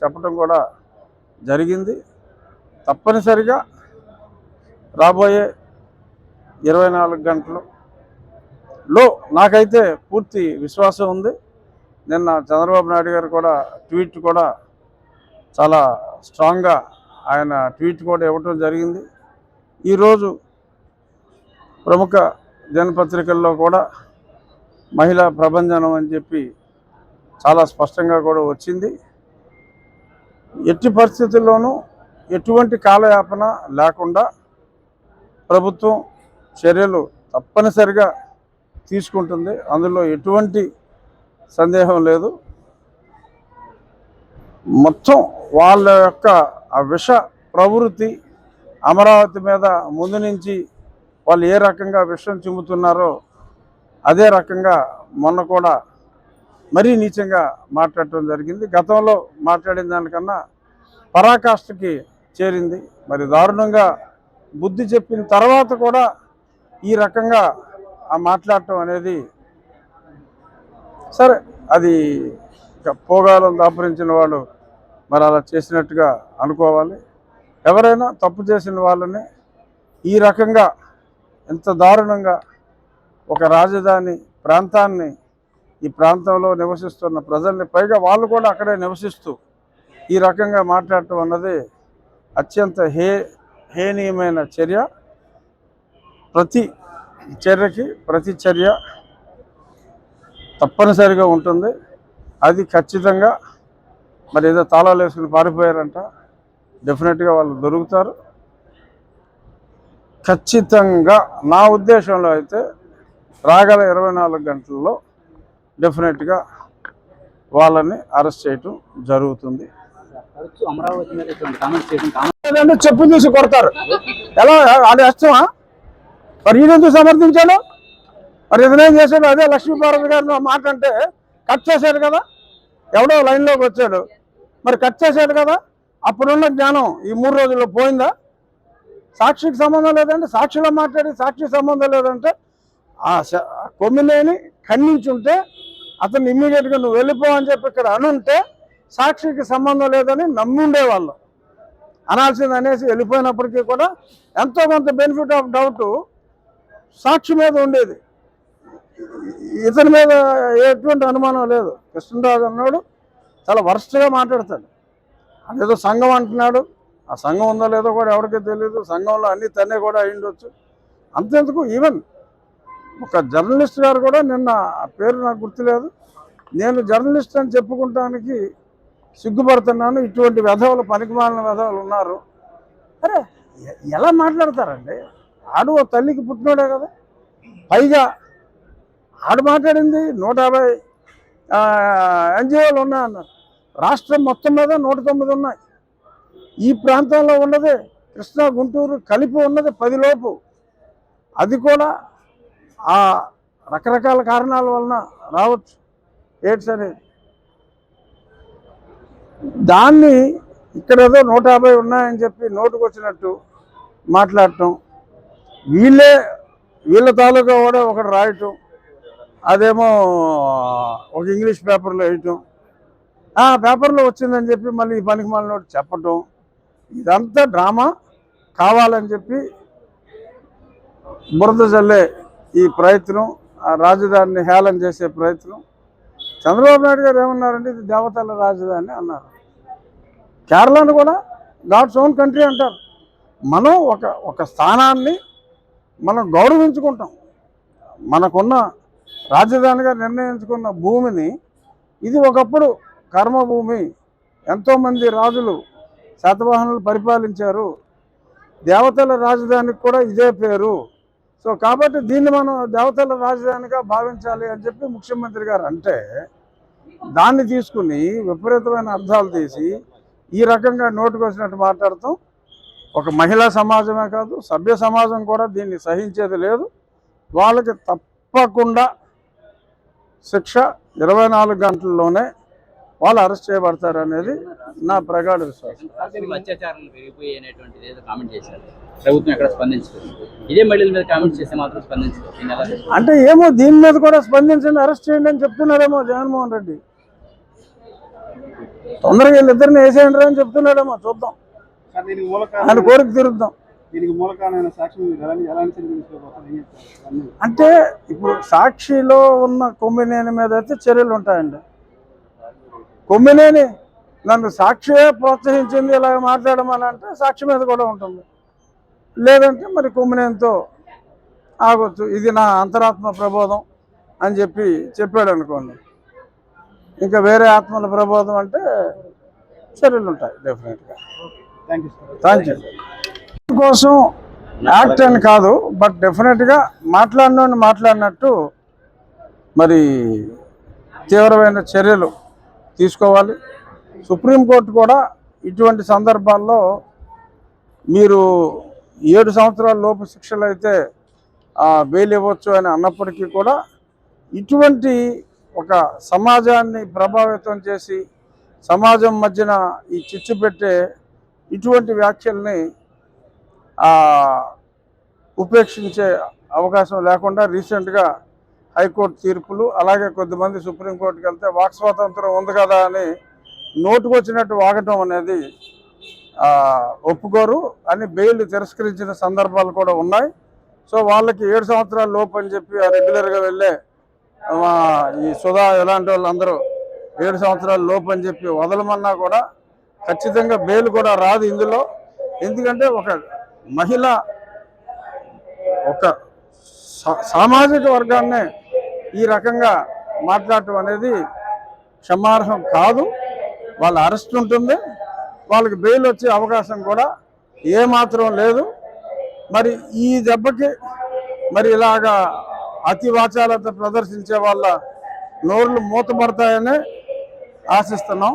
చెప్పడం కూడా జరిగింది. తప్పనిసరిగా రాబోయే ఇరవై నాలుగు గంటలు లో నాకైతే పూర్తి విశ్వాసం ఉంది. నిన్న చంద్రబాబు నాయుడు గారు కూడా ట్వీట్ కూడా చాలా స్ట్రాంగ్గా ఆయన ట్వీట్ కూడా ఇవ్వటం జరిగింది. ఈరోజు ప్రముఖ దినపత్రికల్లో కూడా మహిళా ప్రభంజనం అని చెప్పి చాలా స్పష్టంగా కూడా వచ్చింది. ఎట్టి పరిస్థితుల్లోనూ ఎటువంటి కాలయాపన లేకుండా ప్రభుత్వం చర్యలు తప్పనిసరిగా తీసుకుంటుంది. అందులో ఎటువంటి సందేహం లేదు. మొత్తం వాళ్ళ యొక్క ఆ విష ప్రవృత్తి అమరావతి మీద ముందు నుంచి వాళ్ళు ఏ రకంగా విషం చిమ్ముతున్నారో అదే రకంగా మొన్న కూడా మరీ నీచంగా మాట్లాడటం జరిగింది. గతంలో మాట్లాడిన దానికన్నా పరాకాష్ఠకి చేరింది. మరి దారుణంగా బుద్ధి చెప్పిన తర్వాత కూడా ఈ రకంగా ఆ మాట్లాడటం అనేది సరే అది పోగాలను దాపరించిన వాళ్ళు మరి అలా చేసినట్టుగా అనుకోవాలి. ఎవరైనా తప్పు చేసిన వాళ్ళని ఈ రకంగా ఎంత దారుణంగా ఒక రాజధాని ప్రాంతాన్ని ఈ ప్రాంతంలో నివసిస్తున్న ప్రజల్ని పైగా వాళ్ళు కూడా అక్కడే నివసిస్తూ ఈ రకంగా మాట్లాడటం అన్నది అత్యంత హే హేనీయమైన చర్య. ప్రతి చర్యకి ప్రతి చర్య తప్పనిసరిగా ఉంటుంది. అది ఖచ్చితంగా మరి ఏదో తాళాలు వేసుకుని పారిపోయారంట. డెఫినెట్గా వాళ్ళు దొరుకుతారు. ఖచ్చితంగా నా ఉద్దేశంలో అయితే రాగల ఇరవై నాలుగు గంటల్లో డెఫినెట్గా వాళ్ళని అరెస్ట్ చేయటం జరుగుతుంది. చెప్పు తీసి కొడతారు. ఎలా? అది ఇష్టమా మరి ఈయనెందుకు సమర్థించాడు? మరి ఇతనేం చేశాడు? అదే లక్ష్మీపార్వతి గారిని ఆ మాట అంటే కట్ చేశాడు కదా. ఎవడో లైన్లోకి వచ్చాడు. మరి కట్ చేశాడు కదా. అప్పుడున్న జ్ఞానం ఈ మూడు రోజుల్లో పోయిందా? సాక్షికి సంబంధం లేదంటే సాక్షిలో మాట్లాడి సాక్షికి సంబంధం లేదంటే ఆ కొమ్మినేని ఖండించుంటే అతను ఇమ్మీడియట్గా నువ్వు వెళ్ళిపో అని చెప్పి ఇక్కడ అనుంటే సాక్షికి సంబంధం లేదని నమ్ముండేవాళ్ళు. అనాల్సింది అనేసి వెళ్ళిపోయినప్పటికీ కూడా ఎంతో కొంత బెనిఫిట్ ఆఫ్ డౌట్ సాక్షి మీద ఉండేది. ఇతని మీద ఎటువంటి అనుమానం లేదు. కృష్ణరాజు అన్నాడు చాలా వరస్ట్గా మాట్లాడతాడు. అదేదో సంఘం అంటున్నాడు. ఆ సంఘం ఉందో లేదో కూడా ఎవరికీ తెలియదు సంఘంలో అన్ని తనే కూడా అయ్యుండొచ్చు. అంతెందుకు? ఈవెన్ ఒక జర్నలిస్ట్ గారు కూడా నిన్న ఆ పేరు నాకు గుర్తులేదు. నేను జర్నలిస్ట్ అని చెప్పుకుంటానికి సిగ్గుపడుతున్నాను. ఇటువంటి వెధవులు పనికిమాలిన వెధవలు ఉన్నారు. అరే ఎలా మాట్లాడతారండి? ఆడు ఓ తల్లికి పుట్టినోడే కదా. పైగా ఆడు మాట్లాడింది నూట యాభై ఎన్జిఓలు ఉన్నాయన్నారు రాష్ట్రం మొత్తం మీద నూట తొమ్మిది ఉన్నాయి. ఈ ప్రాంతంలో ఉన్నది కృష్ణా గుంటూరు కలిపి ఉన్నది పదిలోపు. అది కూడా ఆ రకరకాల కారణాల వలన రావచ్చు. ఎయిడ్స్ అనేది. దాన్ని ఇక్కడ ఏదో నూట యాభై ఉన్నాయని చెప్పి నోటుకు వచ్చినట్టు మాట్లాడటం. వీళ్ళే వీళ్ళ తాలూకా కూడా ఒకటి రాయటం. అదేమో ఒక ఇంగ్లీష్ పేపర్లో వేయటం. ఆ పేపర్లో వచ్చిందని చెప్పి మళ్ళీ ఈ పనికి మళ్ళీ నోటి చెప్పటం. ఇదంతా డ్రామా కావాలని చెప్పి బురద చల్లే ఈ ప్రయత్నం ఆ రాజధానిని హేళన చేసే ప్రయత్నం. చంద్రబాబు నాయుడు గారు ఏమన్నారంటే ఇది దేవతల రాజధాని అన్నారు. కేరళను కూడా గాడ్స్ ఓన్ కంట్రీ అంటారు. మనం ఒక ఒక స్థానాన్ని మనం గౌరవించుకుంటాం. మనకున్న రాజధానిగా నిర్ణయించుకున్న భూమిని ఇది ఒకప్పుడు కర్మభూమి. ఎంతోమంది రాజులు శాతవాహనులు పరిపాలించారు. దేవతల రాజధానికి కూడా ఇదే పేరు. సో కాబట్టి దీన్ని మనం దేవతల రాజధానిగా భావించాలి అని చెప్పి ముఖ్యమంత్రి గారు అంటే దాన్ని తీసుకుని విపరీతమైన అర్థాలు తీసి ఈ రకంగా నోటుకు వచ్చినట్టు మాట్లాడతాం. ఒక మహిళా సమాజమే కాదు సభ్య సమాజం కూడా దీన్ని సహించేది లేదు. వాళ్ళకి తప్పకుండా శిక్ష ఇరవై నాలుగు గంటల్లోనే వాళ్ళు అరెస్ట్ చేయబడతారు అనేది నా ప్రగాఢ విశ్వాసం? అంటే ఏమో దీని మీద కూడా స్పందించండి అరెస్ట్ చేయండి అని చెప్తున్నారేమో జగన్మోహన్ రెడ్డి. తొందరగా వీళ్ళిద్దరిని వేసేయండి అని చెప్తున్నాడేమో చూద్దాం. ఆయన కోరిక అన్నీ అంటే ఇప్పుడు సాక్షిలో ఉన్న కొమ్మినేని మీద అయితే చర్యలు ఉంటాయండి. కొమ్మినేని నన్ను సాక్షియే ప్రోత్సహించింది ఇలా మాట్లాడమని అంటే సాక్షి మీద కూడా ఉంటుంది. లేదంటే మరి కొమ్మినేనితో ఆగొచ్చు. ఇది నా అంతరాత్మ ప్రబోధం అని చెప్పి చెప్పాడు అనుకోండి. ఇంకా వేరే ఆత్మల ప్రబోధం అంటే చర్యలు ఉంటాయి డెఫినెట్గా thank you sir thank you కోసం యాక్ట్ అని కాదు బట్ డెఫినెట్గా మాట్లాడినోడిని మాట్లాడినట్టు మరి తీవ్రమైన చర్యలు తీసుకోవాలి. సుప్రీంకోర్టు కూడా ఇటువంటి సందర్భాల్లో మీరు ఏడు సంవత్సరాల లోపు శిక్షలు అయితే బెయిల్ ఇవ్వచ్చు అని అన్నప్పటికీ కూడా ఇటువంటి ఒక సమాజాన్ని ప్రభావితం చేసి సమాజం మధ్యన ఈ చిచ్చు పెట్టే ఇటువంటి వ్యాఖ్యల్ని ఉపేక్షించే అవకాశం లేకుండా రీసెంట్గా హైకోర్టు తీర్పులు అలాగే కొద్దిమంది సుప్రీంకోర్టుకి వెళ్తే వాక్ స్వాతంత్రం ఉంది కదా అని నోటుకు వచ్చినట్టు వాగటం అనేది ఒప్పుకోరు అని బెయిల్ తిరస్కరించిన సందర్భాలు కూడా ఉన్నాయి. సో వాళ్ళకి ఏడు సంవత్సరాల లోపు అని చెప్పి ఆ రెగ్యులర్గా వెళ్ళే ఈ సుధా ఇలాంటి వాళ్ళందరూ ఏడు సంవత్సరాల లోపు అని చెప్పి వదలమన్నా కూడా ఖచ్చితంగా బెయిల్ కూడా రాదు ఇందులో. ఎందుకంటే ఒక మహిళ ఒక సామాజిక వర్గాన్నే ఈ రకంగా మాట్లాడటం అనేది క్షమార్హం కాదు. వాళ్ళ అరెస్ట్ ఉంటుంది. వాళ్ళకి బెయిల్ వచ్చే అవకాశం కూడా ఏమాత్రం లేదు. మరి ఈ దెబ్బకి మరి ఇలాగా అతి వాచాలత ప్రదర్శించే వాళ్ళ నోర్లు మూతపడతాయని ఆశిస్తున్నాం.